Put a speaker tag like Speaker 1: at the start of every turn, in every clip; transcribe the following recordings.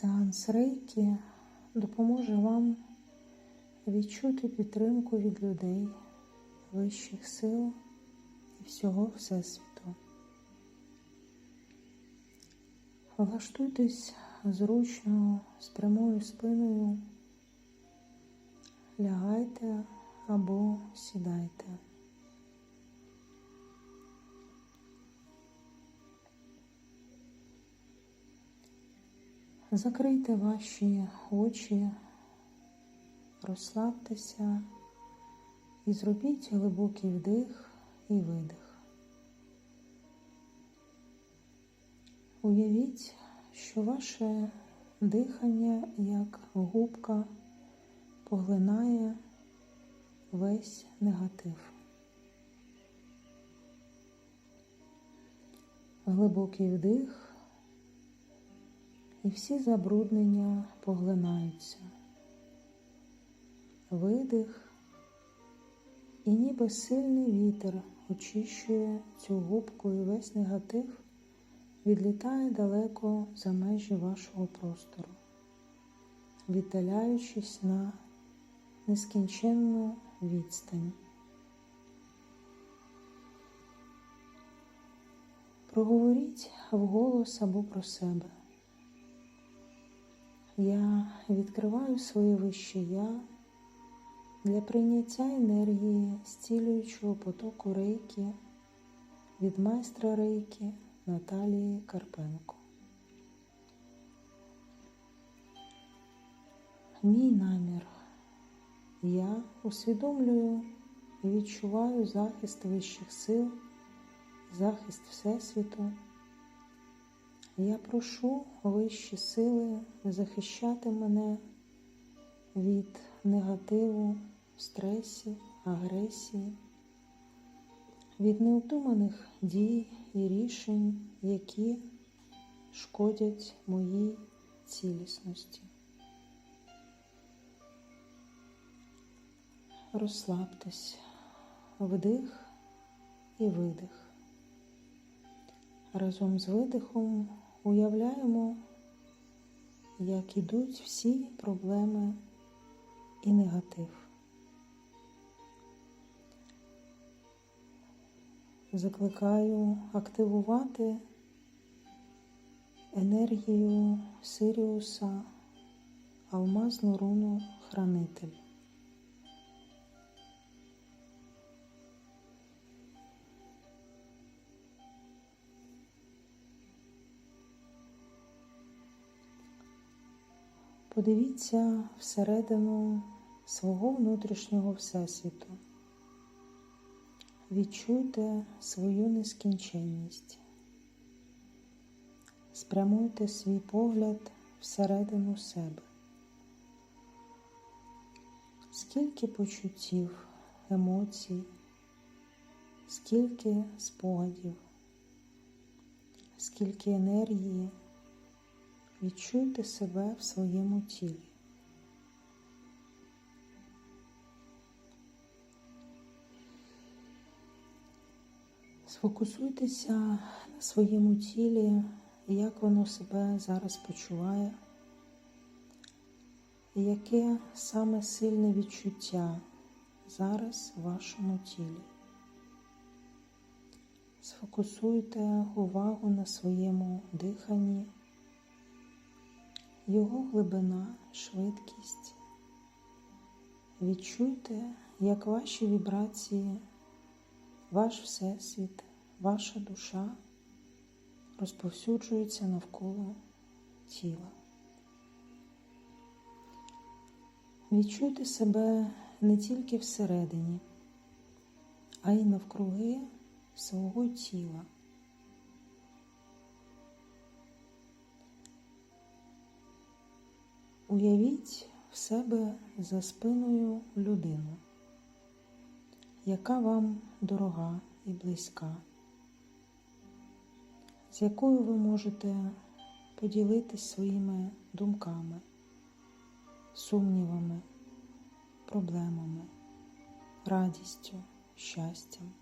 Speaker 1: Сеанс рейки допоможе вам відчути підтримку від людей, вищих сил і всього Всесвіту. Влаштуйтесь зручно з прямою спиною, лягайте або сідайте. Закрийте ваші очі, розслабтеся і зробіть глибокий вдих і видих. Уявіть, що ваше дихання як губка поглинає весь негатив. Глибокий вдих і всі забруднення поглинаються. Видих, і ніби сильний вітер очищує цю губку і весь негатив відлітає далеко за межі вашого простору, віддаляючись на нескінченну відстань. Проговоріть вголос або про себе. Я відкриваю своє вище я для прийняття енергії зцілюючого потоку рейки від майстра рейки Наталії Карпенко. Мій намір. Я усвідомлюю і відчуваю захист вищих сил, захист Всесвіту. Я прошу вищі сили захищати мене від негативу, стресів, агресії, від необдуманих дій і рішень, які шкодять моїй цілісності. Розслабтесь, вдих і видих. Разом з видихом уявляємо, як ідуть всі проблеми і негатив. Закликаю активувати енергію Сиріуса, алмазну руну хранитель. Подивіться всередину свого внутрішнього всесвіту. Відчуйте свою нескінченність. Спрямуйте свій погляд всередину себе. Скільки почуттів, емоцій, скільки спогадів, скільки енергії. Відчуйте себе в своєму тілі. Сфокусуйтеся на своєму тілі, як воно себе зараз почуває, яке саме сильне відчуття зараз в вашому тілі. Сфокусуйте увагу на своєму диханні його глибина, швидкість. Відчуйте, як ваші вібрації, ваш всесвіт, ваша душа розповсюджуються навколо тіла. Відчуйте себе не тільки всередині, а й навкруги свого тіла. Уявіть в себе за спиною людину, яка вам дорога і близька, з якою ви можете поділитись своїми думками, сумнівами, проблемами, радістю, щастям,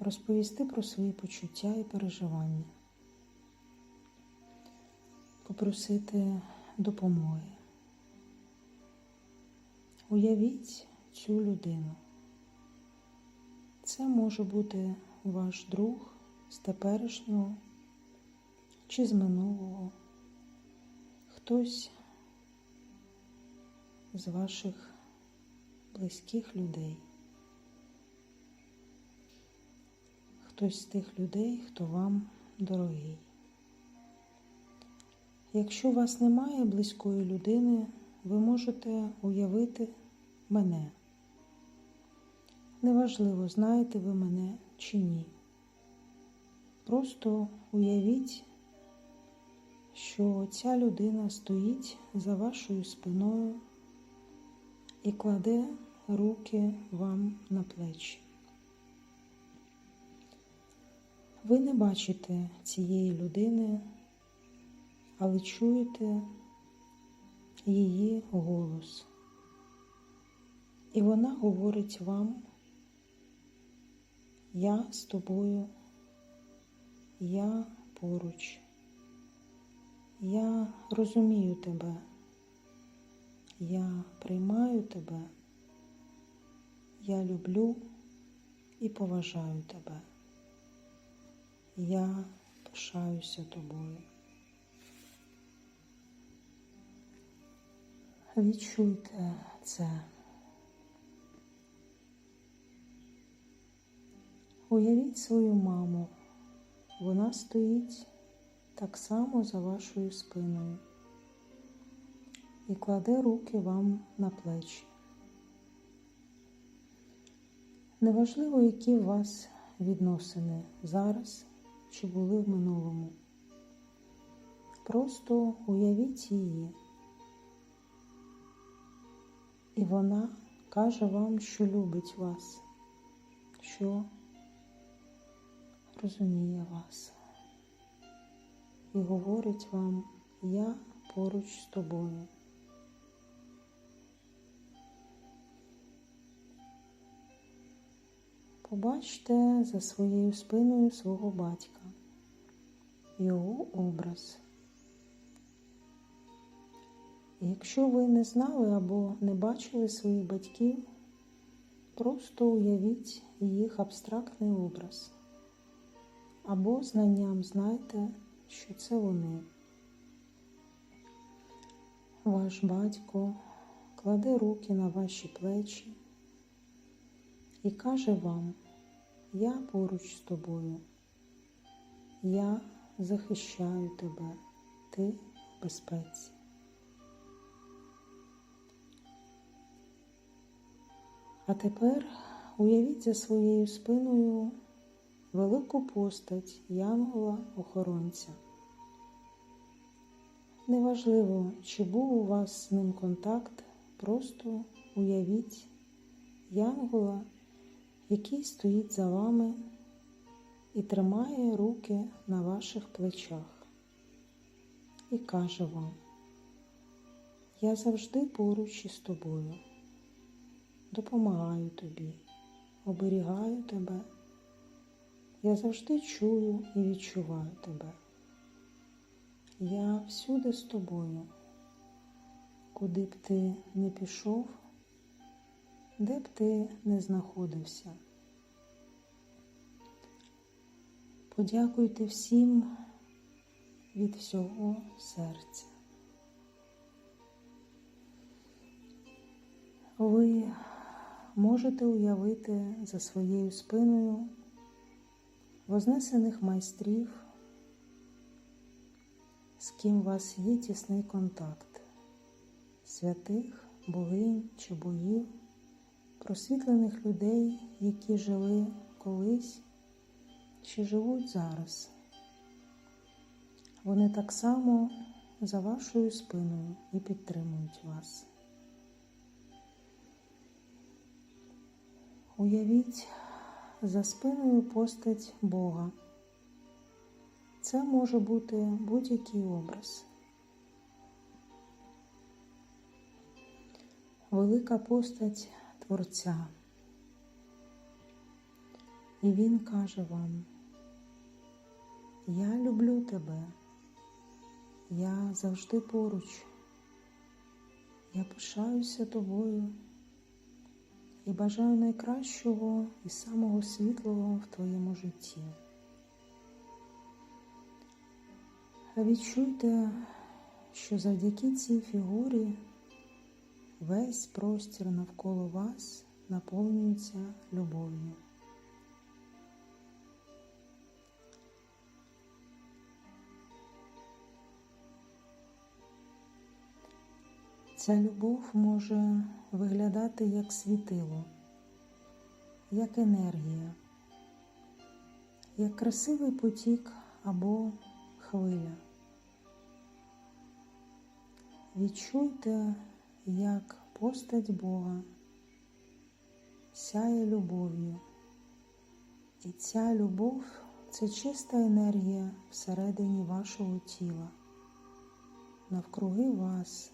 Speaker 1: розповісти про свої почуття і переживання. просити допомоги. Уявіть цю людину. Це може бути ваш друг з теперішнього чи з минулого, хтось з ваших близьких людей, хтось з тих людей, хто вам дорогий. Якщо у вас немає близької людини, ви можете уявити мене. Неважливо, знаєте ви мене чи ні. Просто уявіть, що ця людина стоїть за вашою спиною і кладе руки вам на плечі. Ви не бачите цієї людини, але чуєте її голос. І вона говорить вам, я з тобою, я поруч, я розумію тебе, я приймаю тебе, я люблю і поважаю тебе. Я пишаюся тобою. Відчуйте це. Уявіть свою маму. Вона стоїть так само за вашою спиною і кладе руки вам на плечі. Неважливо, які у вас відносини зараз чи були в минулому. Просто уявіть її. І вона каже вам, що любить вас, що розуміє вас. І говорить вам, я поруч з тобою. Побачте за своєю спиною свого батька, його образ. Якщо ви не знали або не бачили своїх батьків, просто уявіть їх абстрактний образ. Або знанням знайте, що це вони. Ваш батько кладе руки на ваші плечі і каже вам, я поруч з тобою, я захищаю тебе, ти в безпеці. А тепер уявіть за своєю спиною велику постать янгола-охоронця. Неважливо, чи був у вас з ним контакт, просто уявіть янгола, який стоїть за вами і тримає руки на ваших плечах і каже вам, я завжди поруч із тобою допомагаю тобі, оберігаю тебе. Я завжди чую і відчуваю тебе. Я всюди з тобою, куди б ти не пішов, де б ти не знаходився. Подякуйте всім від всього серця. Ви можете уявити за своєю спиною вознесених майстрів, з ким у вас є тісний контакт, святих, богинь чи богів, просвітлених людей, які жили колись чи живуть зараз. Вони так само за вашою спиною і підтримують вас. Уявіть за спиною постать Бога. Це може бути будь-який образ. Велика постать Творця. І Він каже вам, я люблю тебе, Я завжди поруч. Я пишаюся тобою і бажаю найкращого і самого світлого в твоєму житті. Відчуйте, що завдяки цій фігурі весь простір навколо вас наповнюється любов'ю. Ця любов може виглядати як світило, як енергія, як красивий потік або хвиля. Відчуйте, як постать Бога сяє любов'ю. І ця любов це чиста енергія всередині вашого тіла, навкруги вас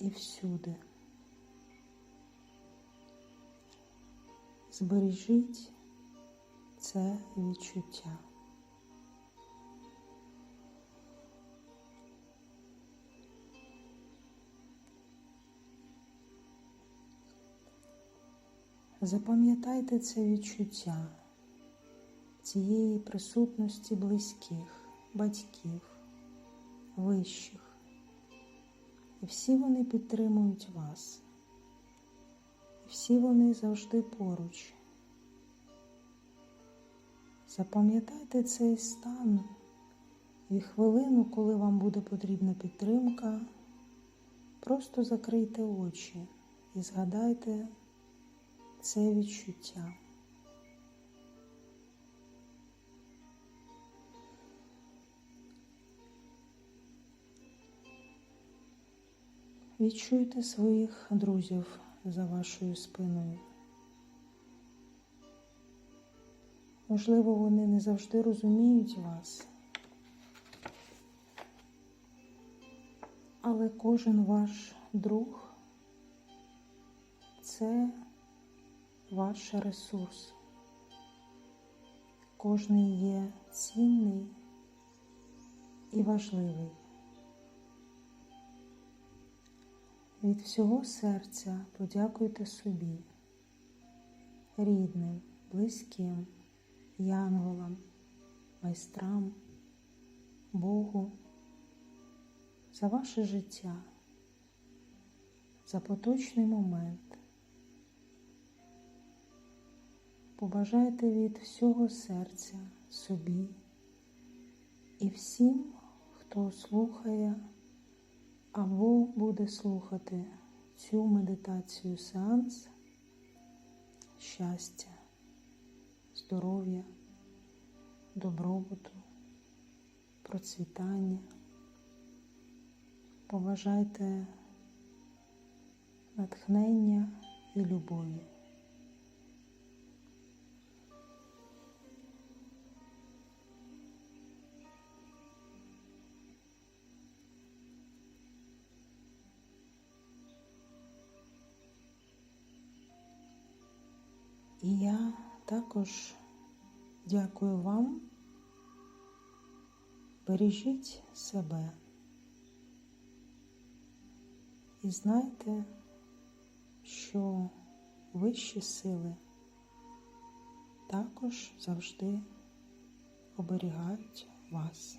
Speaker 1: і всюди. Збережіть це відчуття. Запам'ятайте це відчуття цієї присутності близьких, батьків, вищих. І всі вони підтримують вас. Всі вони завжди поруч. Запам'ятайте цей стан і хвилину, коли вам буде потрібна підтримка, просто закрийте очі і згадайте це відчуття. Відчуйте своїх друзів за вашою спиною. Можливо, вони не завжди розуміють вас, але кожен ваш друг це ваш ресурс. Кожний є цінний і важливий. Від всього серця подякуйте собі, рідним, близьким, янголам, майстрам, Богу за ваше життя, за поточний момент. Побажайте від всього серця собі і всім, хто слухає або буде слухати цю медитацію сеанс щастя, здоров'я, добробуту, процвітання. Поважайте натхнення і любові. І я також дякую вам. Бережіть себе і знайте, що вищі сили також завжди оберігають вас.